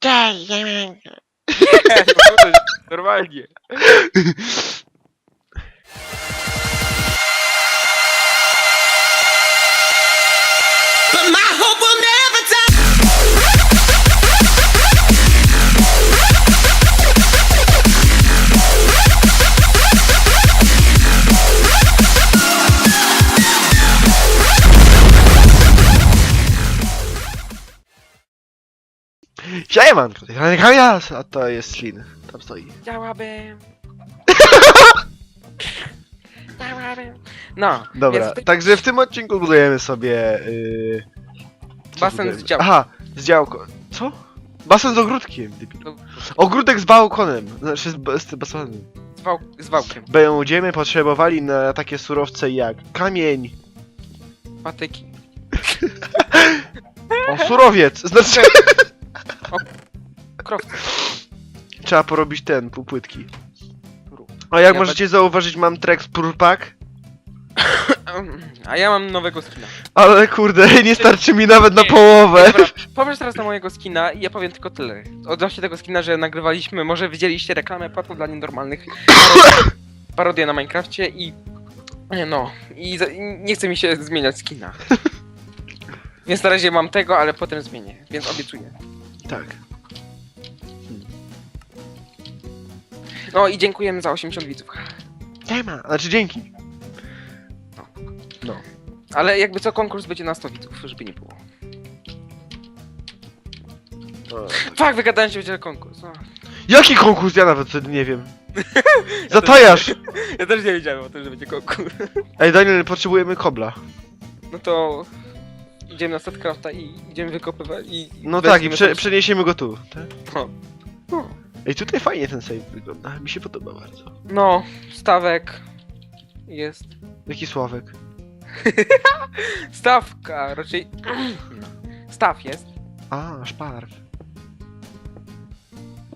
Да, я... Ну, нормально. Jest Kamias, a to jest Slin. Tam stoi. Chciałabym. Chciałabym. No, Dobra, więc także w tym odcinku budujemy sobie... Yy... co Basen budujemy? z działką. Aha, z działką. Co? Basen z ogródkiem, debil. No, Ogródek z balkonem, znaczy z, ba- z basenem. z, wał, z wałkiem. Będziemy potrzebowali na takie surowce jak kamień, Patyki. o surowiec, znaczy Krowce. trzeba porobić ten, półpłytki. A jak Ja możecie zauważyć mam Trex Purpak, A ja mam nowego skina. ale kurde, nie starczy mi nawet na połowę. Dobra, powiesz teraz na mojego skina i ja powiem tylko tyle. Odnośnie tego skina, że nagrywaliśmy, może widzieliście reklamę płatną dla nienormalnych. parodię- Parodię na Minecrafcie i... e, No, i, za- i nie chce mi się zmieniać skina. Więc na razie mam tego, ale potem zmienię, więc obiecuję. Tak. No i dziękujemy za 80 widzów. Nie ma, znaczy dzięki. No. Ale jakby co, konkurs będzie na 100 widzów, żeby nie było. Fak, wygadałem się, będzie konkurs. No. Jaki konkurs? Ja nawet wtedy nie wiem. Zatajasz! Ja też nie wiedziałem o tym, że będzie konkurs. Ej Daniel, potrzebujemy kobla. No to idziemy na StatCrafta i idziemy wykopywać i... No tak, i prze, tam- przeniesiemy go tu. Tak? No. No. Ej, tutaj fajnie ten save wygląda. Mi się podoba bardzo. No, stawek jest. Jaki Sławek? Stawka, raczej... Staw jest. A, szparw.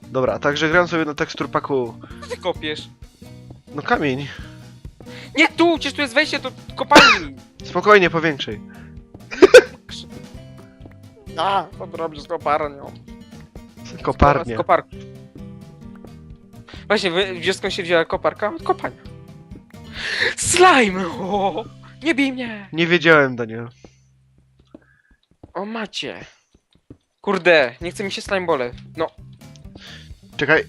Dobra, także gram sobie na teksturpaku. Co ty kopiesz? No kamień. Nie tu, przecież tu jest wejście do kopalni. Spokojnie, powiększej. A, ty robisz z koparnią? Koparnie. Z koparką. Właśnie, wiesz skąd się wzięła koparka? Od kopania. Slime! O, nie bij mnie! Nie wiedziałem, Daniel. O macie. Kurde, nie chce mi się slime bole. No, Czekaj,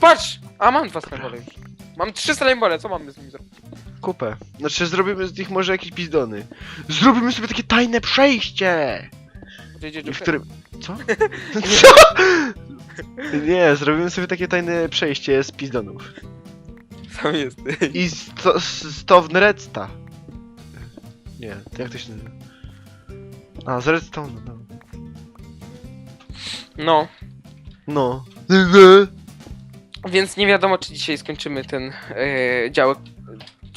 patrz! A mam dwa slime bole już. Mam trzy slime bole, co mamy z nimi zrobić? kupę. Znaczy, zrobimy z nich może jakieś pizdony. Zrobimy sobie takie tajne przejście! W którym... Co? Co? Nie, zrobimy sobie takie tajne przejście z pizdonów. Tam jest. I sto, stowne redsta. Nie, to jak to się nazywa? A, z redstone, no. No, No. więc nie wiadomo, czy dzisiaj skończymy ten e, działek.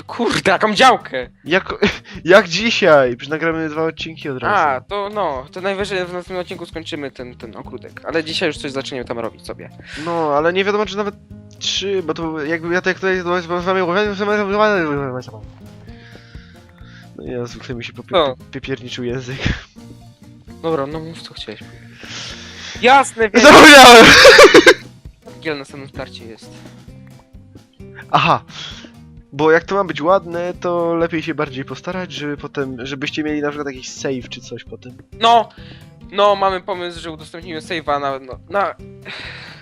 Kurde, jaką działkę! Jak, jak dzisiaj? Przecież nagramy dwa odcinki od razu. A, to no, to najwyżej w następnym odcinku skończymy ten, ten ogródek. Ale dzisiaj już coś zaczniemy tam robić sobie. No, ale nie wiadomo czy nawet trzy, bo to jakby ja tak tutaj z wami No ja zwykle mi się popie- piepierniczył język. Dobra, no mów co chciałeś. Jasne, wiem. Zapomniałem! Giel na samym starcie jest. Aha. Bo jak to ma być ładne, to lepiej się bardziej postarać, żeby potem, żebyście mieli na przykład jakiś save czy coś potem. No! No, mamy pomysł, że udostępnimy save'a na, no, na,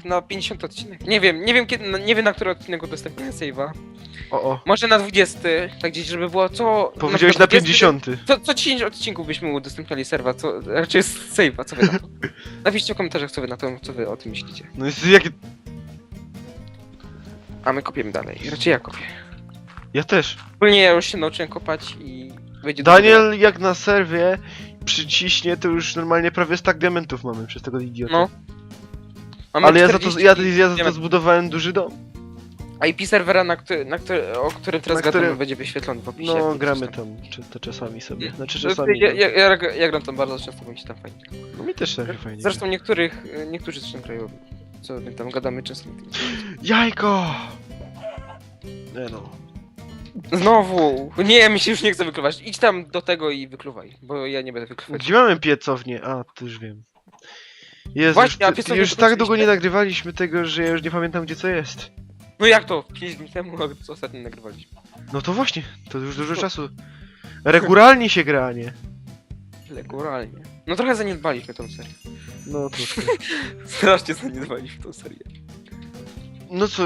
na 50 odcinek. Nie wiem, nie wiem kiedy, no, nie wiem na który odcinek udostępnimy save'a. O, o. Może na 20, tak gdzieś, żeby było co... Powiedziałeś na 20 50. Co, co 10 odcinków byśmy udostępniali serwa, co, raczej jest save'a, co wy na to? Napiszcie w komentarzach, co wy na to, co wy o tym myślicie. No jest jakie... A my kopiemy dalej, raczej ja kopię. Ja też. Ogólnie ja już się nauczyłem kopać i będzie. Daniel jak na serwie przyciśnie, to już normalnie prawie stack diamentów mamy przez tego idiota. No. Mamy Ale ja za, to, 40 ja, ja za to diamentów. zbudowałem duży dom. IP serwera, na który, na który, o którym teraz Na gadamy, którym- będzie wyświetlony w opisie. No, gramy tam czy, to czasami sobie. Znaczy tam. czasami. Ja, no. ja, ja, ja gram tam bardzo często, bo mi się tam fajnie. No mi też trochę fajnie. Zresztą niektórych, niektórzy zresztą grają, co my tam gadamy często. na tym. Jajko! Nie no. Znowu! Nie, mi się już nie chce wykluwać. Idź tam do tego i wykluwaj, bo ja nie będę wykluwać. Gdzie mamy piecownię? A, to już wiem. Jezu, Właśnie, a już, piecowie już tak długo nie nagrywaliśmy tego, że ja już nie pamiętam gdzie co jest. No jak to? 5 dni temu, a co ostatnio nagrywaliśmy? No to właśnie, to już dużo czasu. Regularnie się gra, a nie? Leguralnie. No trochę zaniedbaliśmy tą serię. No troszkę. Strasznie zaniedbaliśmy tą serię. No co,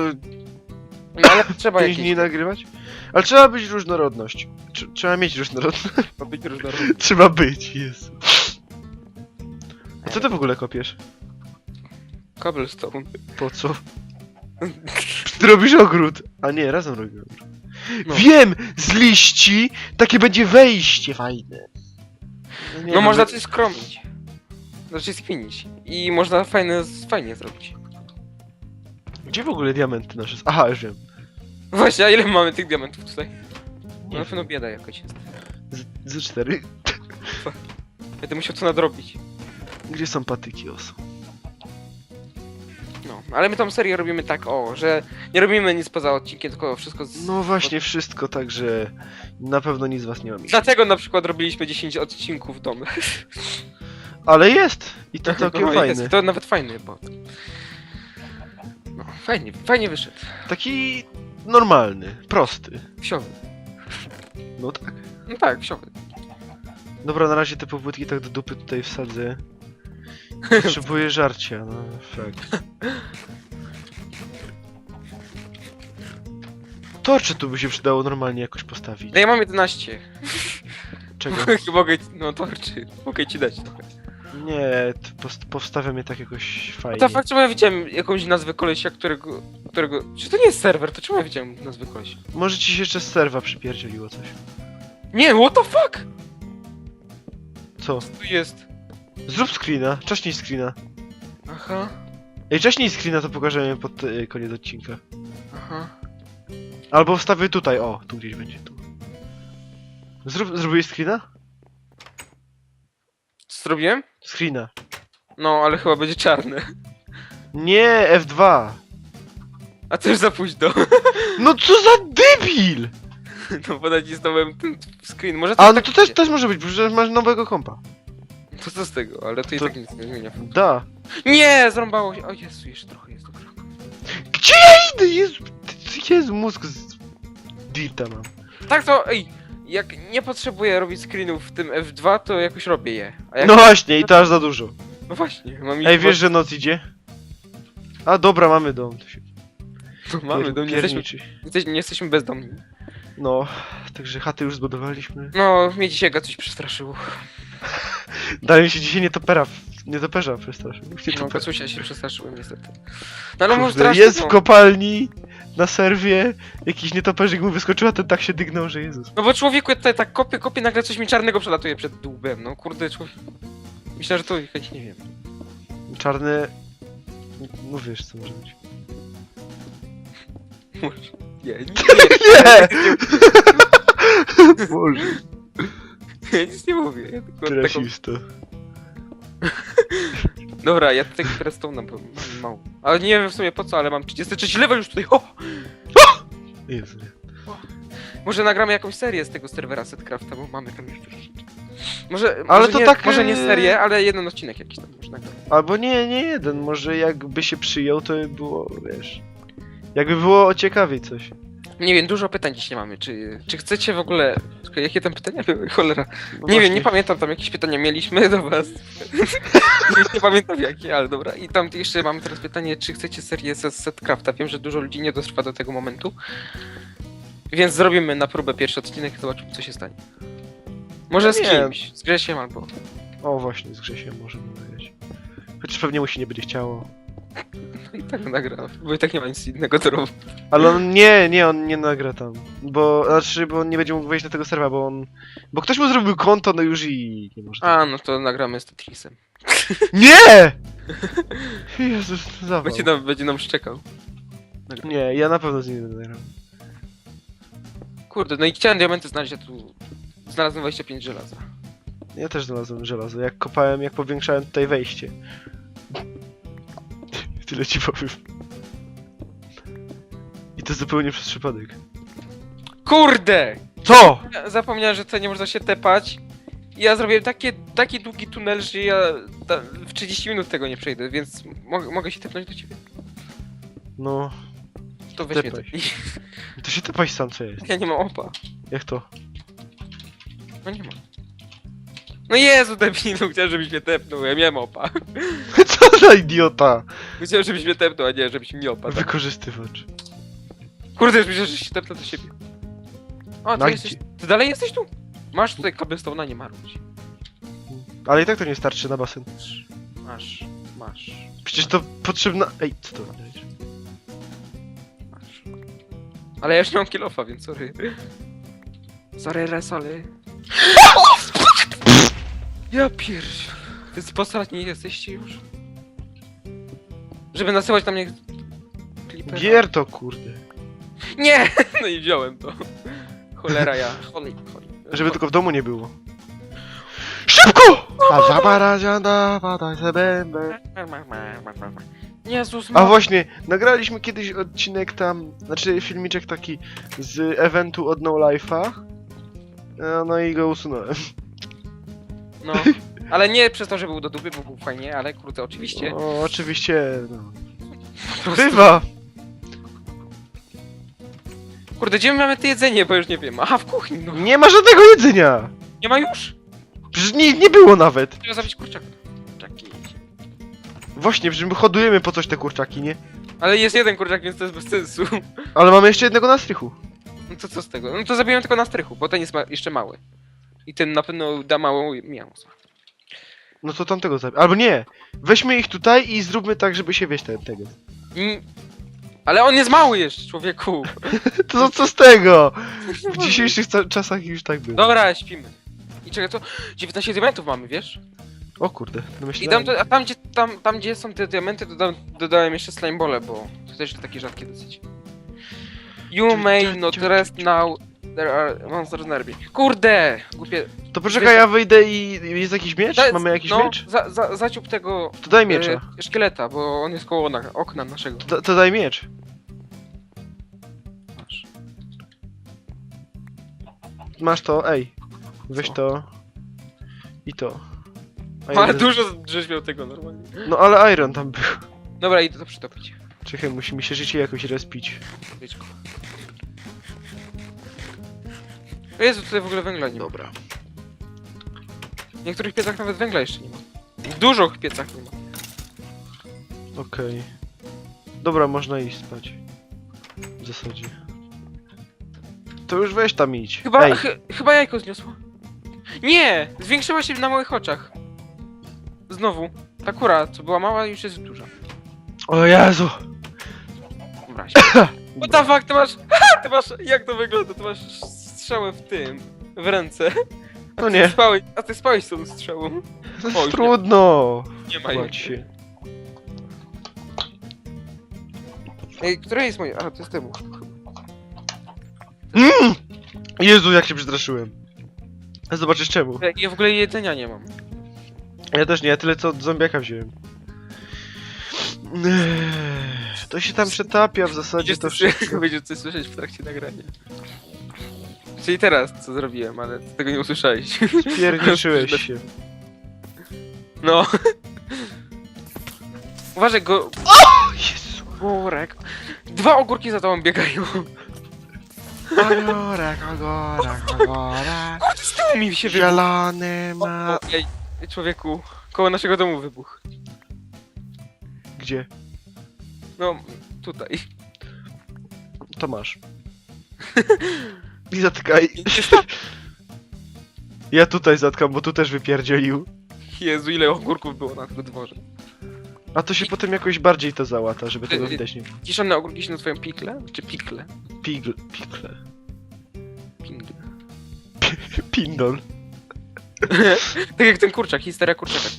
No ale trzeba pięć jakieś... dni nagrywać? Ale trzeba być różnorodność. Tr- Trzeba mieć różnorodność. Ma być różnorodne. Trzeba być, Jezu. A co ty w ogóle kopiesz? Cobblestone. Po co? Ty robisz ogród. A nie, razem robimy ogród. No. Wiem! Z liści takie będzie wejście fajne. nie No wiem, można że- coś skromić. Znaczy skwinić. I można fajne, fajnie zrobić. Gdzie w ogóle diamenty nasze? s- Aha, już wiem. Właśnie, a ile mamy tych diamentów tutaj? No na pewno bieda jakaś jest. Z, z cztery. Będę musiał to nadrobić. Gdzie są patyki oso? No, ale my tą serię robimy tak, o, że nie robimy nic poza odcinkiem, tylko wszystko z... No właśnie, wszystko, także na pewno nic z was nie ma. Dlatego na przykład robiliśmy 10 odcinków w domu. Ale jest! I to całkiem No, fajny. Jest, to nawet fajny, bo... No, fajnie, fajnie wyszedł. Taki normalny, prosty. Wsiowy. No tak. No tak, wsiowy. Dobra, na razie te powódki tak do dupy tutaj wsadzę. Potrzebuję żarcia, no fakt. Torcze tu by się przydało normalnie jakoś postawić. No ja mam 11. Czego? Mogę, mogę, no torczy, mogę ci dać trochę. Nie, post- powstawiam je tak jakoś No fajnie. to fakt, czemu ja widziałem jakąś nazwę kolesia, którego, którego... Czy to nie jest serwer, to czemu ja widziałem nazwę kolesia? Może ci się jeszcze z serwa przypierdzieliło coś. Nie, what the fuck? Co? Tu jest. Zrób screena, czaśnij screena. Aha, Ej, czaśnij screena to pokażemy pod y, koniec odcinka. aha. Albo wstawię tutaj, o, tu gdzieś będzie, tu. Zrób, zrobiłeś screena? Co zrobiłem? Screena. No, ale chyba będzie czarny. Nie, F2. A już za późno. No co za debil! No bo nacisnąłem ten screen. Może to A, no tak to też, też może być, bo przecież masz nowego kompa. To co z tego, ale to i To- tak nic nie zmienia. Da. Nie, zrąbało się. O Jezu, jeszcze trochę jest dobra. Gdzie ja idę? Jezu, ty- Jezu mózg z... Dirta mam. Tak to, ej, jak nie potrzebuję robić screenów w tym F2, to jakoś robię je. A jak... No właśnie, i to aż za dużo. no właśnie, mam Ej, wiesz, że noc idzie? A dobra, mamy dom. To się Mamy, do nie jesteśmy, pierniczy. jesteśmy, nie jesteśmy bezdomni. No, także chaty już zbudowaliśmy. No, mnie dzisiaj coś przestraszyło. Dalej mi się dzisiaj nietopera, nietoperza przestraszył. No, Nietoperza. Kacusia się przestraszyłem niestety. No ale może Kurde, jest w no. kopalni, na serwie, jakiś nietoperzyk mu wyskoczył, a ten tak się dygnął, że Jezus. No bo człowieku tutaj tak kopie, kopie, nagle coś mi czarnego przelatuje przed dłubem. No kurde, człowiek... Myślę, że to jakaś, nie wiem. Czarne... No wiesz, co może być. Może... Nie, nie, Nie! Boże, nie, nic nie mówię. Ja tylko taką... Dobra, ja tutaj teraz tą mam mam mało. Ale nie wiem w sumie po co, ale mam 33 level już tutaj. O! Jezu. Może nagramy jakąś serię z tego serwera Setcrafta, bo mamy tam już. Może, Ale może to nie, tak, Może nie yy, serię, ale jeden odcinek jakiś tam może nagramy. Albo nie, nie jeden, może jakby się przyjął, to by było, wiesz... Jakby było ciekawiej coś. Nie wiem, dużo pytań dzisiaj mamy. Czy, czy chcecie w ogóle. Czekaj, Jakie tam pytania były? Cholera. No nie wiem, nie pamiętam, tam jakieś pytania mieliśmy do was. nie, nie pamiętam jakie, ale dobra. I tam jeszcze mamy teraz pytanie, czy chcecie serię z Setcrafta. Wiem, że dużo ludzi nie dotrwa do tego momentu. Więc zrobimy na próbę pierwszy odcinek i zobaczymy, co się stanie. Może z Nie. kimś, z Grzesiem albo. O, właśnie, z Grzesiem możemy nagrać. Chociaż pewnie mu się nie będzie chciało. No i tak nagra, bo i tak nie ma nic innego do roboty. Ale on nie, nie, on nie nagra tam. Bo, znaczy, bo on nie będzie mógł wejść na tego serwa, bo on... Bo ktoś mu zrobił konto, no już i nie może. A, no to nagramy z Tetrisem. Nie! Jezus, zawał. Będzie nam, będzie nam szczekał. Nie, ja na pewno z nim nie nagram. Kurde, no i chciałem diamenty znaleźć, a tu znalazłem 25 żelaza. Ja też znalazłem żelazo, jak kopałem, jak powiększałem tutaj wejście. Tyle ci powiem. I to zupełnie przez przypadek. Kurde! Co? Ja Zapomniałem, że tutaj nie można się tepać ja zrobiłem takie, taki długi tunel, że ja ta, w 30 minut tego nie przejdę, więc mogę, mogę się tepnąć do ciebie. No, To weź mnie Tepaj. tepnij. to się typaj sam co jest. Ja nie mam opa. Jak to? No nie mam. No Jezu, debilu, chciałem, żebyś mnie tepnął, ja miałem opa. Co za idiota! Chciałem, żebyś mnie tepnął, a nie, żebyś mi opa. Tak? Wykorzystywacz. Kurde, już myślę, że się tepnę do siebie. O, ty No jesteś, ty dalej jesteś tu? Masz tutaj cobblestone'a, nie marudź. Ale i tak to nie starczy na basen. Masz, masz, Przecież to potrzebna... Ej, co to? masz. Ale ja już nie mam kilofa, więc sorry. Sorry, resoli. Ja pierdziu. Więc posratni jesteście już? Żeby nasyłać na mnie klipy? Gier to kurde. Nie! No i wziąłem to. Cholera ja. Choli, choli. Żeby tylko w domu nie było. Szybko! A se bębę. Jezus A właśnie, nagraliśmy kiedyś odcinek tam, znaczy filmiczek taki z eventu od No Life'a. E, No i go usunąłem. No. Ale nie przez to, że był do dupy, bo był fajnie, ale kurde, oczywiście. O, oczywiście, no. Po prostu- Bywa! Kurde, gdzie my mamy to jedzenie, bo już nie wiem. Aha, w kuchni, no. Nie ma żadnego jedzenia! Nie ma już? Przecież nie, nie było nawet! Trzeba zabić kurczaka. Kurczaki. Właśnie, przecież my hodujemy po coś te kurczaki, nie? Ale jest jeden kurczak, więc to jest bez sensu. Ale mamy jeszcze jednego na strychu. No to co z tego? No to zabiłem tylko na strychu, bo ten jest ma jeszcze mały. I ten na pewno da małą mięso. No to tamtego zabij. Albo nie! Weźmy ich tutaj i zróbmy tak, żeby się wieść te, tego. Mm. Ale on jest mały jeszcze, człowieku. To co z tego? W dzisiejszych ca- czasach już tak było. Dobra, śpimy. I czekaj, co? 19 diamentów mamy, wiesz? O kurde, no I myślałem. tam, a tam gdzie, tam, tam gdzie są te diamenty, dodam, dodałem jeszcze slimebole, bo to też takie rzadkie dosyć. You may not rest now, there are monsters nearby. Kurde! Głupie. To poczekaj, ja wyjdę i jest jakiś miecz? Da- Mamy jakiś no, miecz? Za, za, zaciup tego To daj miecza. e, szkieleta, bo on jest koło na, okna naszego. To, to daj miecz. Masz. Masz to, ej. Weź Co? to. I to. Ale dużo żeś miał tego normalnie. No ale Iron tam był. Dobra, idę to przytopić. Czekaj, musi mi się życie jakoś respić. O Jezu, tutaj w ogóle węgla nie ma. Dobra. W niektórych piecach nawet węgla jeszcze nie ma. W dużych piecach nie ma. Okej. Dobra, można iść spać. W zasadzie. To już weź tam idź. Chyba, Ej, ch chyba jajko zniosło. Nie! Zwiększyła się na moich oczach. Znowu. Ta kura, co była mała, już jest duża. o Jezu! Dobra, What the fuck, ty masz... Ty masz... Jak to wygląda? Ty masz strzałę w tym... W ręce. A No ty nie. Spałeś, a ty spałeś z tą strzałą. To Oj, jest nie. trudno! Nie ma się. Ej, które jest moje... A, to jest temu. Mm! Jezu, jak się przestraszyłem. Zobaczysz czemu. Ja- Ja w ogóle jedzenia nie mam. Ja też nie, ja tyle co od zombiaka wziąłem. Ech, To się tam przetapia w zasadzie Będziesz to wszystko. będziesz coś słyszeć w trakcie nagrania. Czyli teraz, co zrobiłem, ale tego nie usłyszałeś. Pierniczyłeś się. No. Uważaj, go... O Jezu! Górek. Dwa ogórki za tobą biegają. Agorek, agorek, agorek. Kurde, z tyłu mi się wybuchł. Zielony ma... O, Ej, człowieku, koło naszego domu wybuch. Gdzie? No, tutaj. To masz. I zatykaj. Ja tutaj zatkam, bo tu też wypierdzielił. Jezu, ile ogórków było na tym dworze. A to się potem jakoś bardziej to załata, żeby tego widać nie. Kiszone ogórki się nazywają pikle? Czy pikle? Pigl, pikle. Pingle. Pindol. tak jak ten kurczak, historia kurczaka.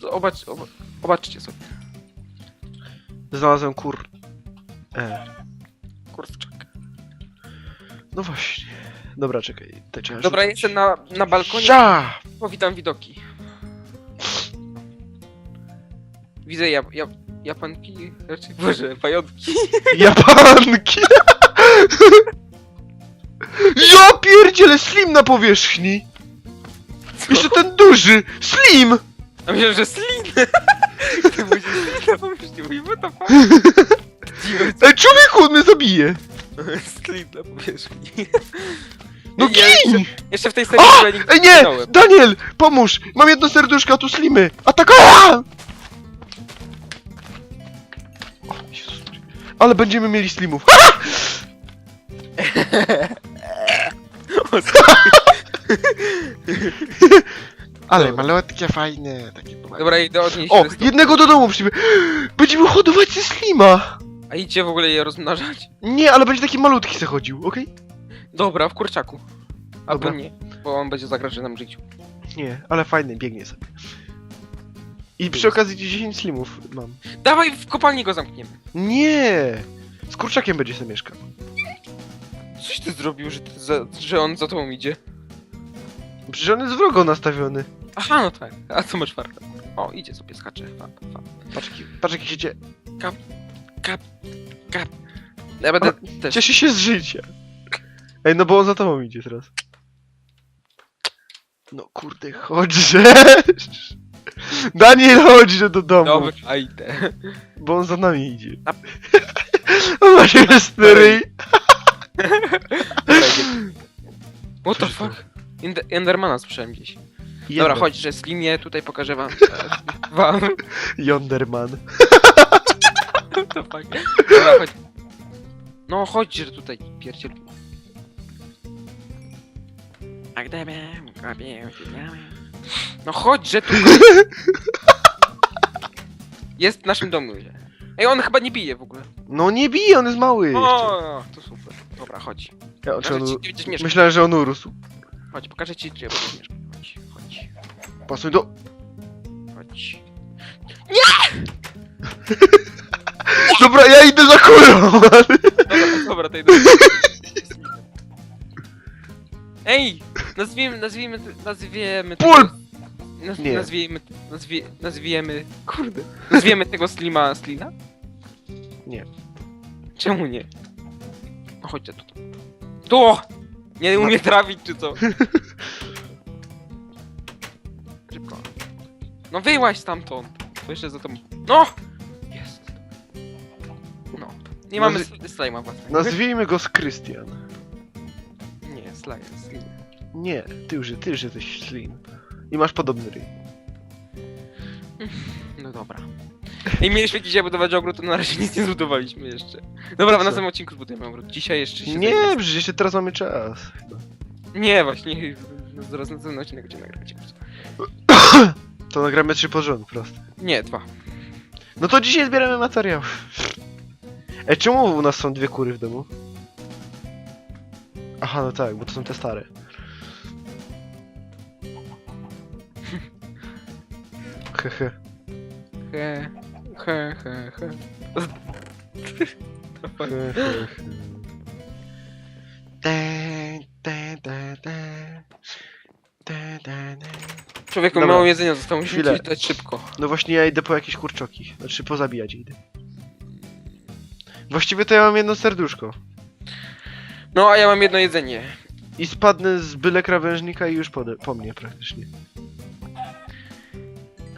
Zobacz, oba- zobaczcie sobie. Znalazłem kur... E. No właśnie. Dobra, czekaj. Te trzeba Dobra, rzucić. jestem na, na balkonie, Sia! powitam widoki. Widzę ja, ja, japanki, raczej, boże, pajątki. Japanki! Ja pierdziele, slim na powierzchni! Jeszcze ten duży! Slim! A myślałem, że slin! Ty musisz slin pomyśleć, mówię, what the fuck? Dziwne, Ej, człowieku, on mnie zabije! Slin na powierzchni. No Ja jeszcze, jeszcze w tej serii O! ogóle nigdy Ej, nie! zginąłem. Daniel! Pomóż! Mam jedno serduszko, a tu slimy! Atakuję! O, Jezus Maria. Ale będziemy mieli slimów. Ale malutkie, fajne, takie Dobra, idę odnieść O, resztę. jednego do domu przyjmę. Będziemy hodować ze slima. A idzie w ogóle je rozmnażać? Nie, ale będzie taki malutki se chodził, okej? Dobra, w kurczaku. Albo Dobra. nie, bo on będzie zagrażał nam życiu. Nie, ale fajny, biegnie sobie. I przy okazji 10 slimów mam. Dawaj, w kopalni go zamkniemy. Nie! Z kurczakiem będzie sobie mieszkał. Coś ty zrobił, że, ty za, że on za tobą idzie? Przecież on jest wrogo nastawiony. Aha, no tak. A co masz farta? O, idzie sobie, skacze. Fa, fa. Patrz, jaki- patrz jaki się cie... Ja będę też. cieszy się z życia. Ej, no bo on za tobą idzie teraz. No kurde, chodźże! Daniel, chodź do domu, Dobra, idę. bo on za nami idzie. A- On ma ryj. Idzie. What the fuck? Ende- Endermana słyszałem gdzieś. Dobra, Jeden. chodź, że Slimie tutaj pokażę wam. e, wam. Yonderman. The fuck? Dobra, chodź. No chodź, że tutaj pierdziel. A gdybym kobię No chodź, że tu. Jest w naszym domu. że- Ej, on chyba nie bije w ogóle. No nie bije, on jest mały jeszcze. O, to super. Dobra, chodź. Ja, czy Pokażę on... ci, gdzie będziesz mieszkał. Myślałem, że on urósł. Chodź, pokażę ci, gdzie będziesz mieszkał. Chodź, chodź, Pasuj do... chodź. Dobra, ja idę za kurą! Dobra, dobra, to idę. Ej! Nazwijmy, nazwijmy, nazwiemy tego... Naz, Nie. nazwijmy, nazwie, nazwijemy, kurde, nazwiemy tego Slima Slina? Nie. Czemu nie? No chodźcie tu. Tu! Nie umie trafić, czy co? Szybko. No wyłaź stamtąd. To jeszcze za tą... No! No. Nie mamy Nazwy- sl- slima własnego. Nazwijmy go z Krystian. Nie, slime, slim. Nie, ty już, ty już jesteś slim. I masz podobny ryj. No dobra. I mieliśmy dzisiaj budować ogród, to na razie nic nie zbudowaliśmy jeszcze. Dobra, w Co? następnym odcinku zbudujemy ogród. Dzisiaj jeszcze się Nie, zajmę- przecież jeszcze teraz mamy czas. Nie, właśnie. Zaraz następny odcinek będziemy nagrać. To nagramy trzy pod rząd, proste. Nie, dwa. No to dzisiaj zbieramy materiał. Ej, czemu u nas są dwie kury w domu? Aha, no tak, bo to są te stare. Hehe. He, he, he, he. he, he, he. Te, te, te, te. Te, te, te. Człowieku, Dobra. mało jedzenia zostało, musimy Chwilę. dać szybko. No właśnie ja idę po jakieś kurczoki. Znaczy pozabijać idę. Właściwie to ja mam jedno serduszko. No, a ja mam jedno jedzenie. I spadnę z byle krawężnika i już po, po mnie praktycznie.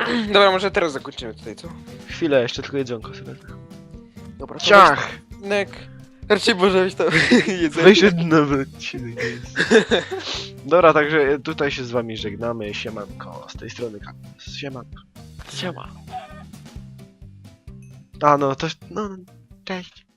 Dobra, może teraz zakończymy tutaj, co? Chwilę, jeszcze tylko jedzonko sobie. wezmę. Dobra, to Ciach! weź Nek. Raczej może być to jedzenie. Weź nawet odcinek jest. Dobra, także tutaj się z wami żegnamy. Siemanko, z tej strony Kaktus. Siemanko. Siema. A no, to... no, Здрасте.